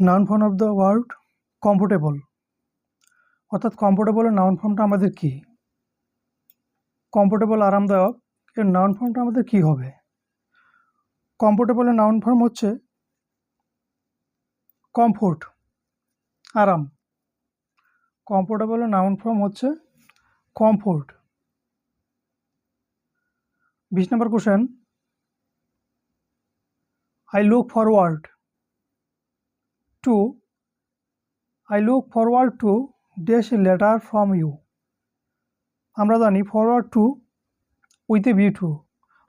Noun form of the word comfortable. অর্থাৎ কমফোর্টেবলের noun ফর্মটা আমাদের কি? কমফোর্টেবল আরামদায়ক এর নাউন ফর্মটা আমাদের কি হবে? কমফোর্টেবলের নাউন ফর্ম হচ্ছে কমফোর্ট, আরাম। কমফোর্টেবলের নাউন ফর্ম হচ্ছে কমফোর্ট। বিশ number question, I look forward. To I look forward to a letter from you আমরা জানি forward to with a view to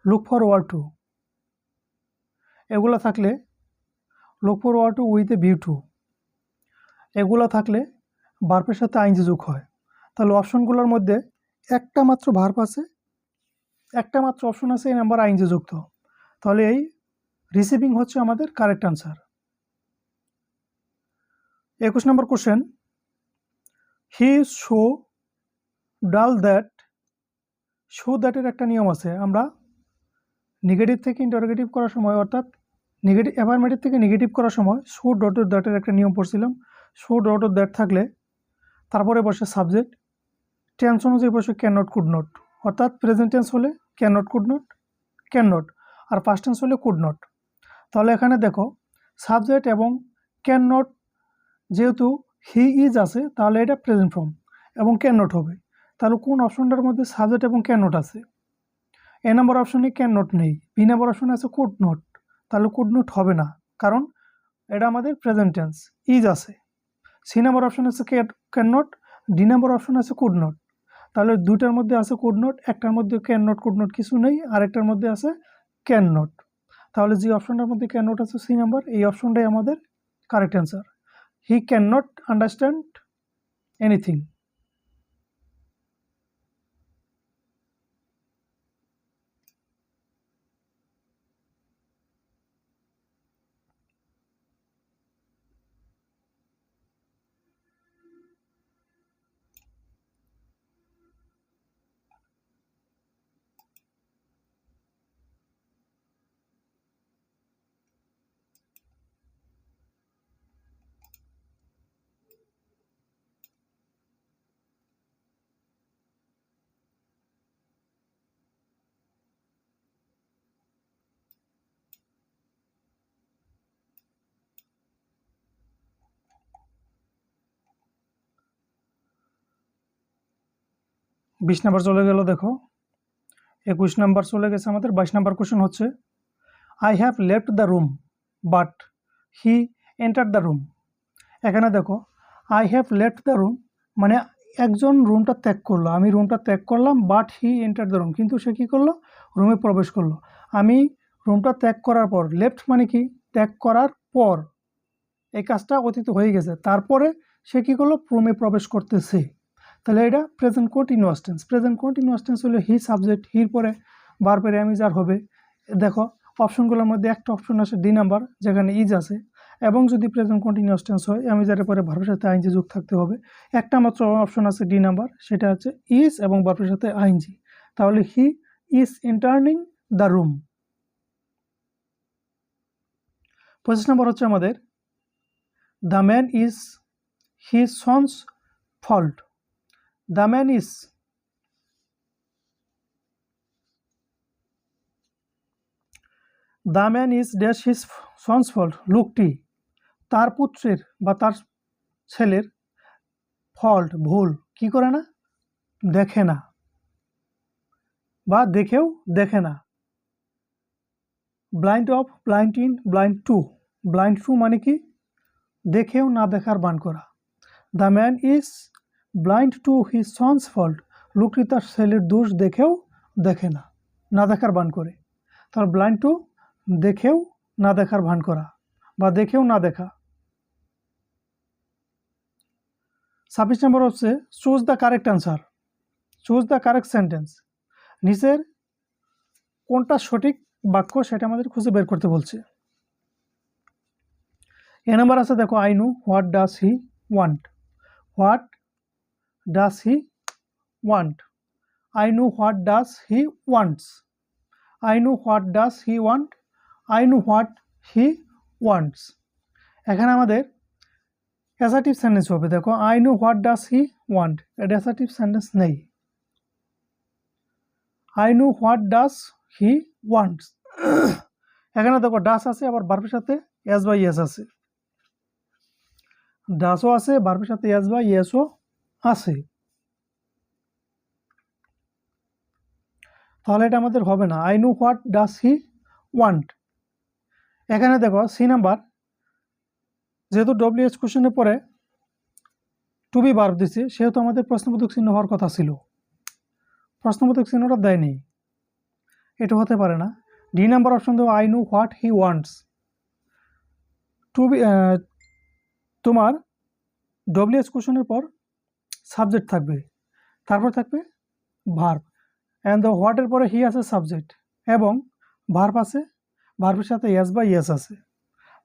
look forward to এগুলো থাকলে look forward to with a view to এগুলো থাকলে বার্পের সাথে ING যোগ হয়। তাহলে অপশনগুলোর মধ্যে একটা মাত্র ভার্ব আছে, একটা মাত্র অপশন আছে, এই নাম্বার আইনজি যুক্ত। তাহলে এই রিসিভিং হচ্ছে আমাদের কারেক্ট আনসার একুশ number question he so dull that so দ্যাটের একটা নিয়ম আছে। আমরা নেগেটিভ থেকে ইন্টারোগেটিভ করার সময়, অর্থাৎ নেগেটিভ অ্যাভারমেটিভ থেকে নেগেটিভ করার সময় শো ডট দ্যাটের একটা নিয়ম পড়ছিলাম। শো ডট দ্যাট থাকলে তারপরে বসে সাবজেক্ট টেন্স অনুযায়ী বসে ক্যান নট কুড নট অর্থাৎ প্রেজেন্ট টেন্স হলে can not could not can not R past tense হলে কুড নট তাহলে এখানে দেখো সাবজেক্ট এবং ক্যান নট যেহেতু হি ইজ আছে, তাহলে এটা প্রেজেন্ট ফর্ম এবং ক্যান নট হবে। তাহলে কোন অপশনটার মধ্যে সাবজেক্ট এবং ক্যান নট আছে? এ নাম্বার অপশনে ক্যান নট নেই বি নাম্বার অপশনে আছে কোড নট তাহলে কোড নট হবে না, কারণ এটা আমাদের প্রেজেন্ট টেন্স ইজ আছে। সি নাম্বার অপশন আছে can not D number option আছে কোড নট তাহলে দুইটার মধ্যে আছে কোড নট একটার মধ্যে ক্যান নট কোড নট কিছু নেই, আরেকটার মধ্যে আছে ক্যান নট তাহলে যে অপশনটার মধ্যে ক্যান নট আছে সি নাম্বার এই অপশনটাই আমাদের correct answer he can not understand বিশ নাম্বার চলে গেল, দেখো। একুশ নাম্বার চলে গেছে আমাদের, বাইশ নাম্বার কোশ্চেন হচ্ছে I have left the room but he enter the room এখানে দেখো I have left the room মানে একজন রুমটা ত্যাগ করল। আমি রুমটা ত্যাগ করলাম but he enter the room কিন্তু সে কী করল? রুমে প্রবেশ করল। আমি রুমটা ত্যাগ করার পর লেফট মানে কি? ত্যাগ করার পর, এই কাজটা অতীত হয়ে গেছে। তারপরে সে কী করল? রুমে প্রবেশ করতেছে। তাহলে এটা present continuous tense present continuous tense হলে হি সাবজেক্ট হির পরে বার পরে আমি যার হবে। দেখো অপশনগুলোর মধ্যে একটা অপশন আছে ডি নাম্বার যেখানে ইজ আছে। এবং যদি প্রেজেন্ট কন্টিনিউয়াস টেন্স হয় যার পরে ভার্বের সাথে আইনজি যোগ থাকতে হবে। একটা মাত্র অপশন আছে ডি নাম্বার সেটা হচ্ছে ইজ এবং ভার্বের সাথে আইনজি তাহলে he is entering the room পঁচিশ নম্বর হচ্ছে আমাদের the man is his son's fault the man is the man is dash his son's fault লোকটি তার পুত্রের বা তার ছেলের ফল্ট ভুল কি করে না দেখে না বা দেখেও দেখে না blind of blind in blind to blind to মানে কি দেখেও না দেখার বান করা the man is blind to his son's fault লোকটি তার ছেলের দোষ দেখেও দেখে না না দেখার ভান করে। তার ব্লাইন্ড টু দেখেও না দেখার ভান করা, বা দেখেও না দেখা। ছাব্বিশ নম্বর হচ্ছে choose the correct answer choose the correct sentence নিচের কোনটা সঠিক বাক্য সেটা আমাদের খুঁজে বের করতে বলছে। এ নাম্বার আছে দেখো I what does he want what does he want I know what does he wants I know what does he want I know what he wants এখানে আমাদের অ্যাসার্টিভ সেন্টেন্স হবে। দেখো I know what does he want এটা assertive sentence নেই। I know what does he wants এখানে দেখো ডাস আছে, আবার বার্বের সাথে এস বাই এস আছে। ডাসও আছে বার্বের সাথে এস বাই এসও আছে। তাহলে এটা আমাদের হবে না। I know what does he want এখানে দেখো সি নাম্বার যেহেতু ডব্লিউএস কোশ্চেনের পরে টু বি বার্ব দিছে, সেহেতু আমাদের প্রশ্নবোধক চিহ্ন হওয়ার কথা ছিল। প্রশ্নবোধক চিহ্নটা দেয়নি। এটা হতে পারে না। ডি নাম্বার অপশন দেবো I know what he wants to be তোমার ডব্লিউএস কোশ্চেনের পর সাবজেক্ট থাকবে। তারপর থাকবে ভার্ব অ্যান্ড দ্য হোয়াটের পরে হি আছে সাবজেক্ট এবং ভার্ব আছে ভার্বের সাথে ইয়াস বা ইয়েস আছে।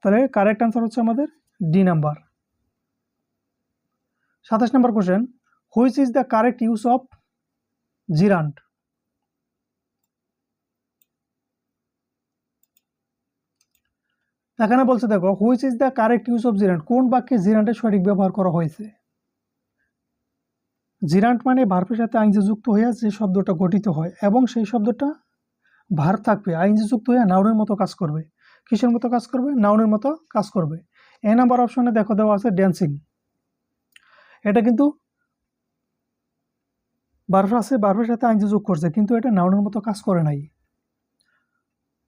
তাহলে কারেক্ট অ্যান্সার হচ্ছে আমাদের ডি নাম্বার সাতাশ number question which is the correct use of gerund এখানে বলছে দেখো which is the correct use of gerund কোন বাক্যে জিরান্টের সঠিক ব্যবহার করা হয়েছে? জিরান্ট মানে ভার্বের সাথে আইনজে যুক্ত হইয়া যে শব্দটা গঠিত হয় এবং সেই শব্দটা ভার থাকবে। আইনজে যুক্ত হইয়া নাউনের মতো কাজ করবে। কিসের মতো কাজ করবে? নাউনের মতো কাজ করবে। এ নাম্বার অপশনে দেখো দেওয়া আছে ড্যান্সিং এটা কিন্তু বারফ আছে বারফের সাথে আইনজে যোগ করছে, কিন্তু এটা নাউনের মতো কাজ করে নাই।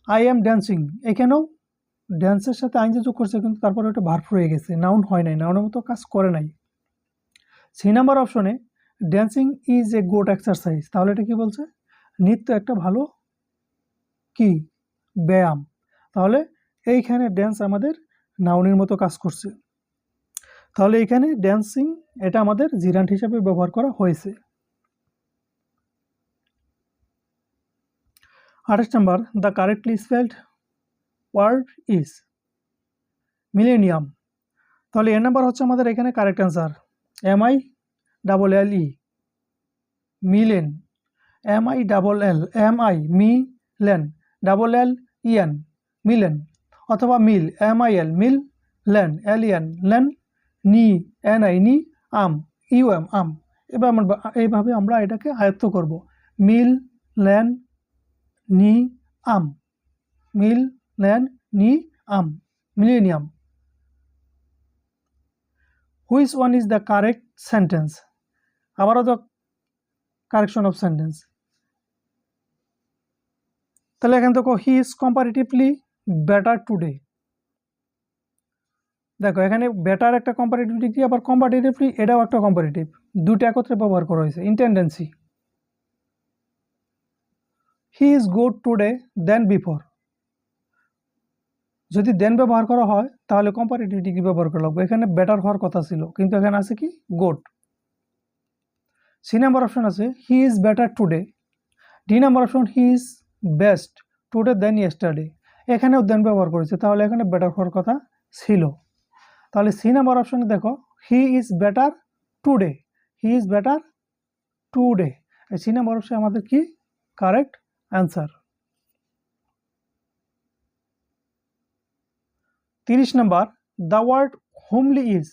আই এম ড্যান্সিং এখানেও ড্যান্সের সাথে আইনজে যোগ করছে, কিন্তু তারপরে ওটা ভার্ফ হয়ে গেছে। নাউন হয় নাই নাউনের মতো কাজ করে নাই। সি নাম্বার অপশনে dancing is a good exercise তাহলে এটা কি বলছে? নৃত্য একটা ভালো কি? ব্যায়াম। তাহলে এইখানে ড্যান্স আমাদের নাউনের মতো কাজ করছে। তাহলে এখানে ড্যান্সিং এটা আমাদের জিরান্ট হিসাবে ব্যবহার করা হয়েছে। আঠাশ number the correctly spelled word is millennium তাহলে এ নাম্বার হচ্ছে আমাদের এখানে correct answer M I double L E মিলেন M I double L M I me lane double L E N মিলেন, অথবা মিল M I L mill, lane L E N লেন, নি N I নি, আম, U M, আম। এবার এইভাবে আমরা এটাকে আয়ত্ত করব। মিল, লেন, নি, আম। মিল, লেন, নি, আম। Millennium. Which one is the correct sentence? আবারও দ্য কারেকশন অফ সেন্টেন্স তাহলে এখান থেকে he is comparatively better today দেখো, এখানে বেটার একটা কম্পারেটিভ ডিগ্রি আবার কম্পারেটিভলি এটাও একটা কম্পারেটিভ দুটো একত্রে ব্যবহার করা হয়েছে ইন্টেন্ডেন্সি he is good today then before যদি দেন ব্যবহার করা হয়, তাহলে কম্পারেটিভ ডিগ্রি ব্যবহার করা লাগবে। এখানে বেটার হওয়ার কথা ছিল, কিন্তু এখানে আছে কি? গুড সি নাম্বার অপশন আছে, he is better today. D number option, he is best today then yesterday. এখানেও দেন ব্যবহার করেছে, তাহলে এখানে বেটার হওয়ার কথা ছিল। তাহলে সি নাম্বার অপশনে দেখো, he is better today, he is better today. এই সি নাম্বার অপশন আমাদের কি? Correct answer. তিরিশ number, the word homely is.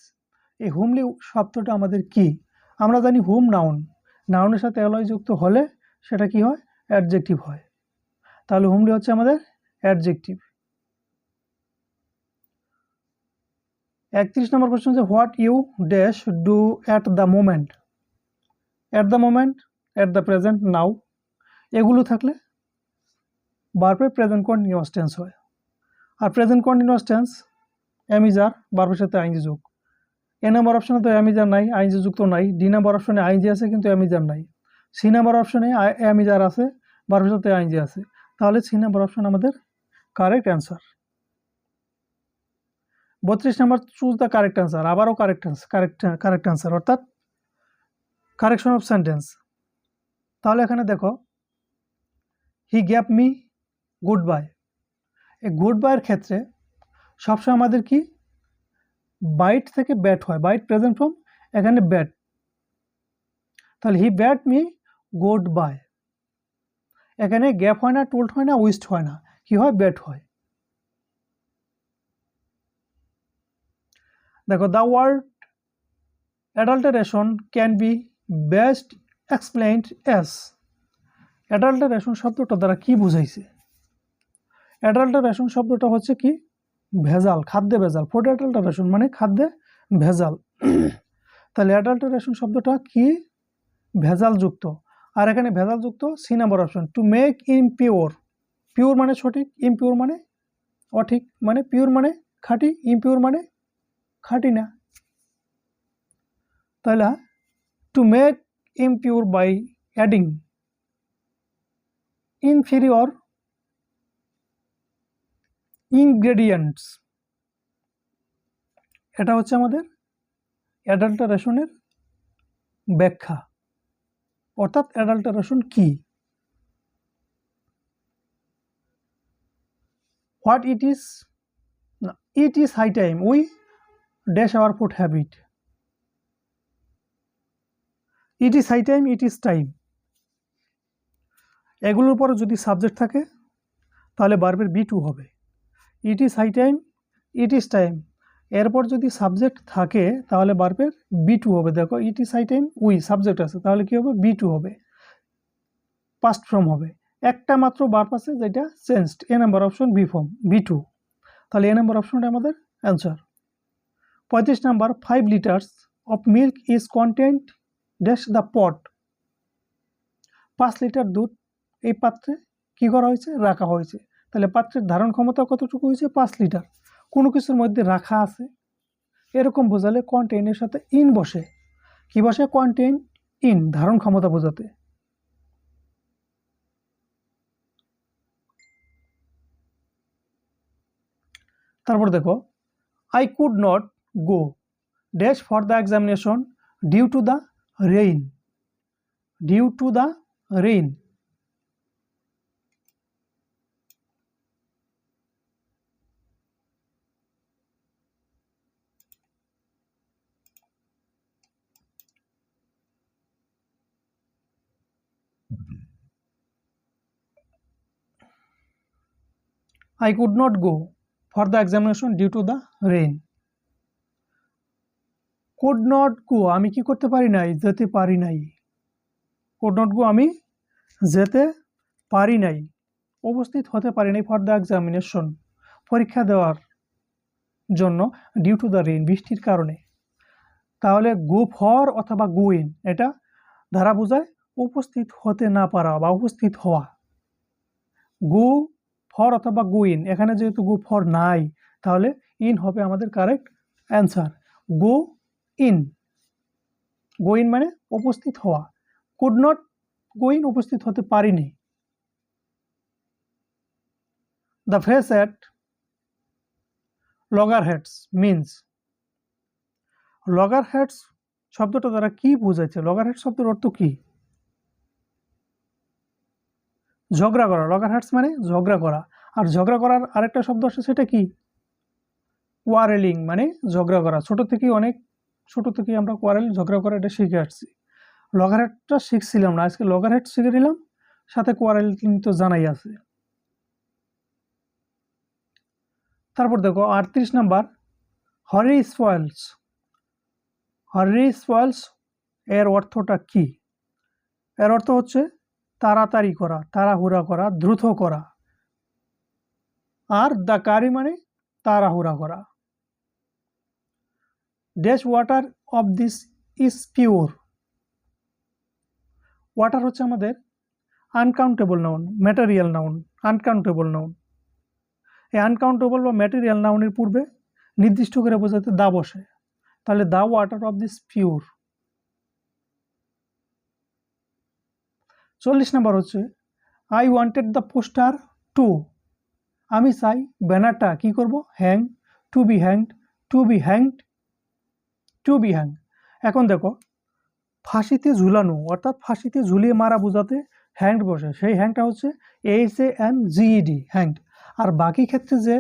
এই হোমলি শব্দটা আমাদের কি? আমরা জানি হোম নাউন নাউনের সাথে অ্যালয় যুক্ত হলে সেটা কি হয়? অ্যাডজেক্টিভ হয়। তাহলে হোমলি হচ্ছে আমাদের অ্যাডজেক্টিভ একত্রিশ নম্বর কোশ্চেন হচ্ছে what you dash do at the moment at the moment at the present now এগুলো থাকলে বারপে প্রেজেন্ট কন্টিনিউয়াস টেন্স হয়। আর present continuous tense am is are বারপের সাথে আইনজি যোগ। এ নাম্বার অপশনে তো অ্যামিজার নাই আইনজি যুক্ত নাই ডি নাম্বার অপশনে আইনজি আছে কিন্তু অ্যামিজার নাই। সি নাম্বার অপশনে অ্যামিজার আছে বারপের সাথে আইনজি আছে। তাহলে সি নাম্বার অপশন আমাদের কারেক্ট অ্যান্সার বত্রিশ number choose the correct answer আবারও কারেক্ট কারেক্ট কারেক্ট অ্যান্সার অর্থাৎ কারেকশন অফ সেন্টেন্স তাহলে এখানে দেখো he gap me good bye এই গুড বাইয়ের ক্ষেত্রে সবসময় আমাদের কি বাইট থেকে ব্যাট হয়। বাইট প্রেজেন্ট ফর্ম এখানে ব্যাট তাহলে he bade me good bye এখানে গ্যাপ হয় না টোল্ড হয় না উইস্ট হয় না। কি হয়? ব্যাট হয়। দেখো the word adulteration can be best explained as adulteration শব্দটা দ্বারা কি বুঝাইছে? অ্যাডাল্টারেশন শব্দটা হচ্ছে কি? ভেজাল, খাদ্যে ভেজাল ফুড অ্যাডাল্টারেশন মানে খাদ্যে ভেজাল। তাহলে অ্যাডাল্টারেশন শব্দটা কি? ভেজালযুক্ত। আর এখানে ভেজালযুক্ত, C number option to make impure pure মানে সঠিক ইমপিওর মানে অঠিক মানে পিওর মানে খাঁটি ইমপিওর মানে খাঁটি না। তাহলে to make impure by adding inferior ingredients এটা হচ্ছে আমাদের অ্যাডাল্টারেশনের ব্যাখ্যা। অর্থাৎ অ্যাডাল্টারেশন কি? What it is it is high time we dash our food habit it is high time it is time এগুলোর পরে যদি সাবজেক্ট থাকে, তাহলে বার্বের বি টু হবে। It is high time it is time এরপর যদি সাবজেক্ট থাকে, তাহলে বার্বের বি টু হবে। দেখো it is high time we subject আছে, তাহলে কি হবে? বি টু হবে। পাস্ট ফর্ম হবে। একটা মাত্র বার্ব আছে যেটা changed A number option V form V two তাহলে এ নাম্বার অপশনটা আমাদের অ্যান্সার পঁয়ত্রিশ number five litres of milk is content dash the pot পাঁচ লিটার দুধ এই পাত্রে কী করা হয়েছে? রাখা হয়েছে। তাহলে পাত্রের ধারণ ক্ষমতা কতটুকু হয়েছে? পাঁচ লিটার। কোনো কিছুর মধ্যে রাখা আছে। এরকম বোঝালে কন্টেইনের সাথে ইন বসে। কি বসে? কন্টেইন ইন ধারণ ক্ষমতা বোঝাতে। তারপর দেখো I could not go dash for the examination due to the rain due to the rain I could not go for the examination due to the rain. could not go. আমি কি করতে পারি নাই? যেতে পারি নাই। Could not go. আমি যেতে পারি নাই। উপস্থিত হতে পারি নাই ফর দ্য এক্সামিনেশন পরীক্ষা দেওয়ার জন্য ডিউ টু দ্য রেইন বৃষ্টির কারণে। তাহলে গো ফর অথবা গো ইন এটা ধারা বোঝায় উপস্থিত হতে না পারা বা উপস্থিত হওয়া। গো ফর অথবা গো ইন এখানে যেহেতু গো ফর নাই, তাহলে ইন হবে আমাদের correct answer go in go in মানে উপস্থিত হওয়া। কুড নট গো ইন উপস্থিত হতে পারিনি। The phrase at loggerheads means loggerheads শব্দটা দ্বারা কি বোঝাচ্ছে লগার হেড শব্দের অর্থ কি? ঝগড়া করা লগার হার্টস মানে ঝগড়া করা। আর ঝগড়া করার আরেকটা শব্দ আসে সেটা কি? কোয়ারেলিং মানে ঝগড়া করা। ছোট থেকেই অনেক, ছোট থেকেই আমরা কোয়ারেল ঝগড়া করা, এটা শিখে আসছি। লগার হেডটা শিখছিলাম না, আজকে লগার হেড শিখে নিলাম, সাথে কোয়ারেলিং তো জানাই আছে। তারপর দেখো, আটত্রিশ number hurry spoils hurry spoils এর অর্থটা কি? এর অর্থ হচ্ছে তাড়াতাড়ি করা, তাড়াহুড়া করা, দ্রুত করা। আর দ্য কারি মানে তাড়াহুড়া করা। Dash water of this is pure water হচ্ছে আমাদের uncountable noun material noun uncountable noun এই আনকাউন্টেবল বা ম্যাটেরিয়াল নাউনের পূর্বে নির্দিষ্ট করে বোঝাতে দা বসে। তাহলে the water of this pure চল্লিশ নাম্বার হচ্ছে I wanted the poster to আমি চাই ব্যানারটা কি করব? Hang to be hanged to be hanged to be hang এখন দেখো, ফাঁসিতে ঝুলানো, অর্থাৎ ফাঁসিতে ঝুলিয়ে মারা বোঝাতে হ্যাংড বসে। সেই হ্যাংটা হচ্ছে H A N GED hanged আর বাকি ক্ষেত্রে যে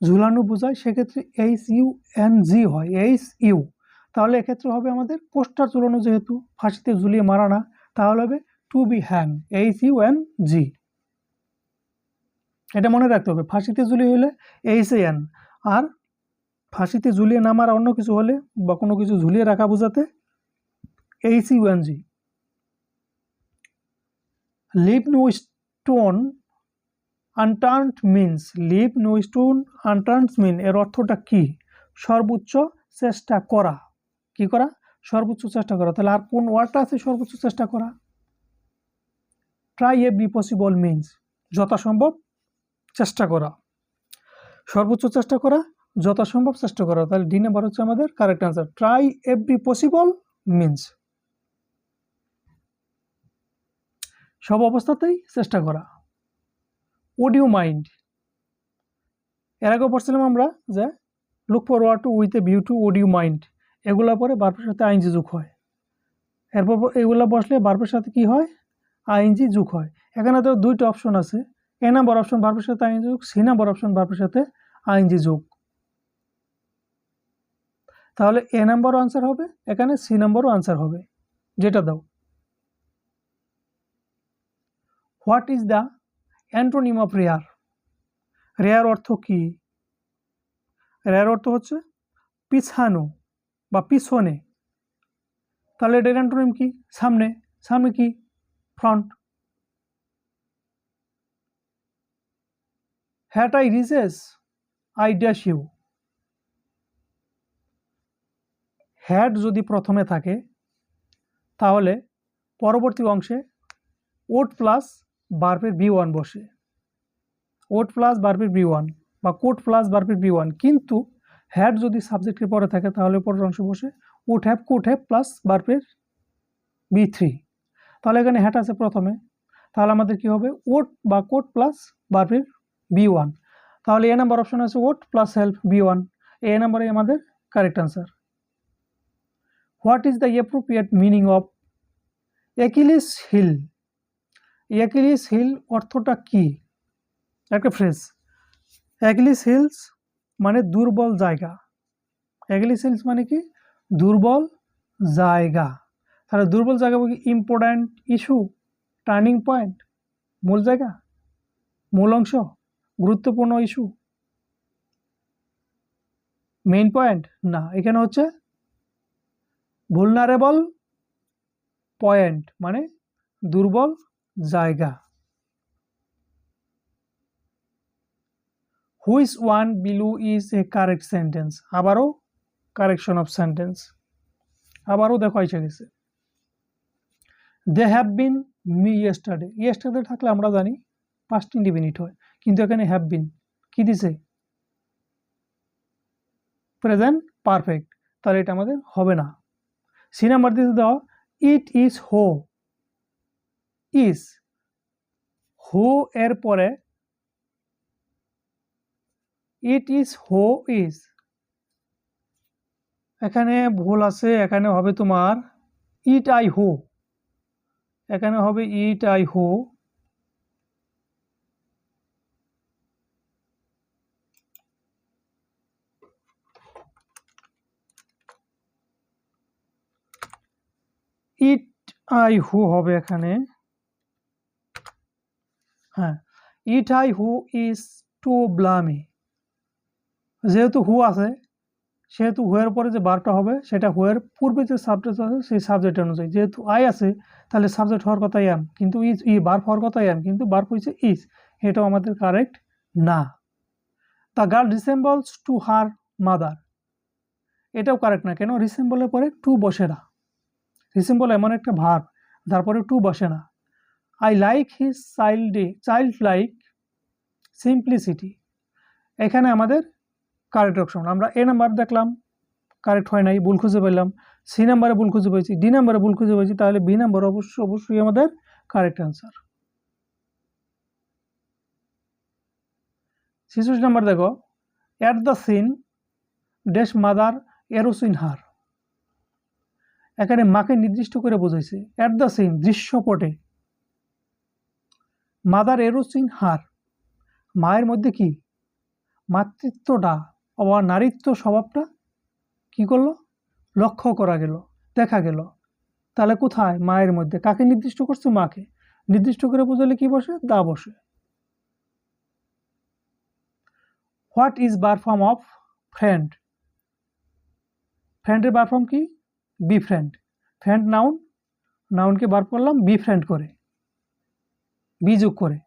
ঝুলানো বোঝায়, সেক্ষেত্রে এইচ ইউ এন জি হয় এইচ ইউ তাহলে এক্ষেত্রে হবে আমাদের পোস্টার ঝুলানো যেহেতু, ফাঁসিতে ঝুলিয়ে মারা না, তাহলে হবে to be hang H U N G এটা মনে রাখতে হবে, ফাঁসিতে ঝুলিয়ে হলে এইচ এন আর ফাঁসিতে ঝুলিয়ে নামার অন্য কিছু হলে বা কোনো কিছু ঝুলিয়ে রাখা বোঝাতে H UNG leave no stone unturned means leave no stone unturned mean এর অর্থটা কি? সর্বোচ্চ চেষ্টা করা। কি করা? সর্বোচ্চ চেষ্টা করা। তাহলে আর কোন ওয়ার্ডটা আছে সর্বোচ্চ চেষ্টা করা? ট্রাই এভরি পসিবল মিনস যথাসম্ভব চেষ্টা করা। সর্বোচ্চ চেষ্টা করা, যথাসম্ভব চেষ্টা করা। তাহলে ডি নাম্বার হচ্ছে আমাদের correct answer try every possible means সব অবস্থাতেই চেষ্টা করা। ওডিও মাইন্ড এর আগে পড়ছিলাম আমরা যে look forward to with a view to ওডিও mind এগুলোর পরে বার্বের সাথে আইনজি যুগ হয়। এরপর এগুলো বসলে বার্বের সাথে কি হয়? আইনজি যুগ হয়। এখানে তো দুইটা অপশন আছে। এ নাম্বার অপশন বার্বের সাথে আইনজি যুগ সি নাম্বার অপশন বার্বের সাথে আইনজি যুগ। তাহলে এ নাম্বারও আনসার হবে, এখানে সি নাম্বারও আনসার হবে। যেটা দাও। What is the antonym of rare rare অর্থ কি? রেয়ার অর্থ হচ্ছে পিছানো বা পিছনে। তাহলে এটার অ্যান্টোনিম কি? সামনে। সামনে কি? ফ্রন্ট হ্যাট আই রিজেস আই ড্যাশ ইউ হ্যাড যদি প্রথমে থাকে, তাহলে পরবর্তী অংশে ওট প্লাস বার্বের বি ওয়ান বসে। ওট প্লাস বার্বের বি ওয়ান বা কোট প্লাস বার্বের বি ওয়ান কিন্তু হ্যাড যদি সাবজেক্টের পরে থাকে, তাহলে পরের অংশ বসে would have could have plus বার্বের V three তাহলে এখানে হ্যাট আছে প্রথমে। তাহলে আমাদের কি হবে? ওট বা কোট প্লাস বার্বের বি ওয়ান। তাহলে এ নাম্বার অপশন আছে would plus help V one. A নাম্বারে আমাদের correct answer what is the appropriate meaning of Achilles heel Achilles heel অর্থটা কি? একটা ফ্রেজ অ্যাকিলিস হিলস মানে দুর্বল জায়গা। অ্যাকিলিস হিলস মানে কি? দুর্বল জায়গা। তাহলে দুর্বল জায়গা বলতে ইম্পর্ট্যান্ট ইস্যু টার্নিং পয়েন্ট মূল জায়গা, মূল অংশ, গুরুত্বপূর্ণ ইস্যু মেইন পয়েন্ট না, এখানে হচ্ছে ভুলনারেবল পয়েন্ট মানে দুর্বল জায়গা। Which one below is a correct sentence আবারও কারেকশন অফ সেন্টেন্স আবারও দেখো এসে গেছে। They have been me yesterday yesterday থাকলে আমরা জানি পাঁচ ইন্ডিমিনিট হয়। কিন্তু এখানে হ্যাভ বিন কি দিছে? প্রেজেন্ট পারফেক্ট তাহলে এটা আমাদের হবে না। সি নাম্বার দিতে দেওয়া ইট ইজ হো ইজ হো এর পরে ইট ইজ হো ইজ এখানে ভুল আছে, এখানে হবে তোমার ইট আই হো এখানে হবে ইট, আই হো। ইট, আই হু হবে এখানে। হ্যাঁ it, I who is to blame. যেহেতু হু আছে সেহেতু হুয়ের পরে যে বারটা হবে, সেটা হুয়ের পূর্বে যে সাবজেক্ট আছে, সেই সাবজেক্ট অনুযায়ী। যেহেতু আই আছে, তাহলে সাবজেক্ট হওয়ার কথা এম কিন্তু ইজ ই বার্ফ হওয়ার কথা এম কিন্তু বার্ফ হয়েছে ইজ এটাও আমাদের কারেক্ট না। The girl resembles to her mother এটাও কারেক্ট না, কেন? রিসেম্বলের পরে টু বসে না। রিসেম্বল এমন একটা ভার তারপরে টু বসে না। আই লাইক হিজ চাইল্ডে চাইল্ড লাইক সিম্পলিসিটি এখানে আমাদের কারেক্ট অপশন আমরা এ নাম্বার দেখলাম কারেক্ট হয় নাই, ভুল খুঁজে পেলাম। সি নাম্বারে ভুল খুঁজে পেয়েছি ডি নাম্বারে ভুল খুঁজে পেয়েছি, তাহলে বি নাম্বার অবশ্যই অবশ্যই আমাদের কারেক্ট অ্যান্সার শিশু নাম্বার দেখো at the scene dash mother arose in her এখানে মাকে নির্দিষ্ট করে বোঝাইছে অ্যাট দ্য সিন দৃশ্যপটে মাদার এরোসিন হার মায়ের মধ্যে কি? মাতৃত্বটা। বা নারীত্ব স্বভাবটা কি করল? লক্ষ্য করা গেল, দেখা গেল। তাহলে কোথায়? মায়ের মধ্যে। কাকে নির্দিষ্ট করছে? মাকে। নির্দিষ্ট করে বোঝালে কি বসে? দা বসে। হোয়াট ইজ বার ফর্ম অফ ফ্রেন্ড ফ্রেন্ডের বার ফর্ম কি? বি ফ্রেন্ড ফ্রেন্ড নাউন নাউনকে বার করলাম বি ফ্রেন্ড করে। বি যোগ করে।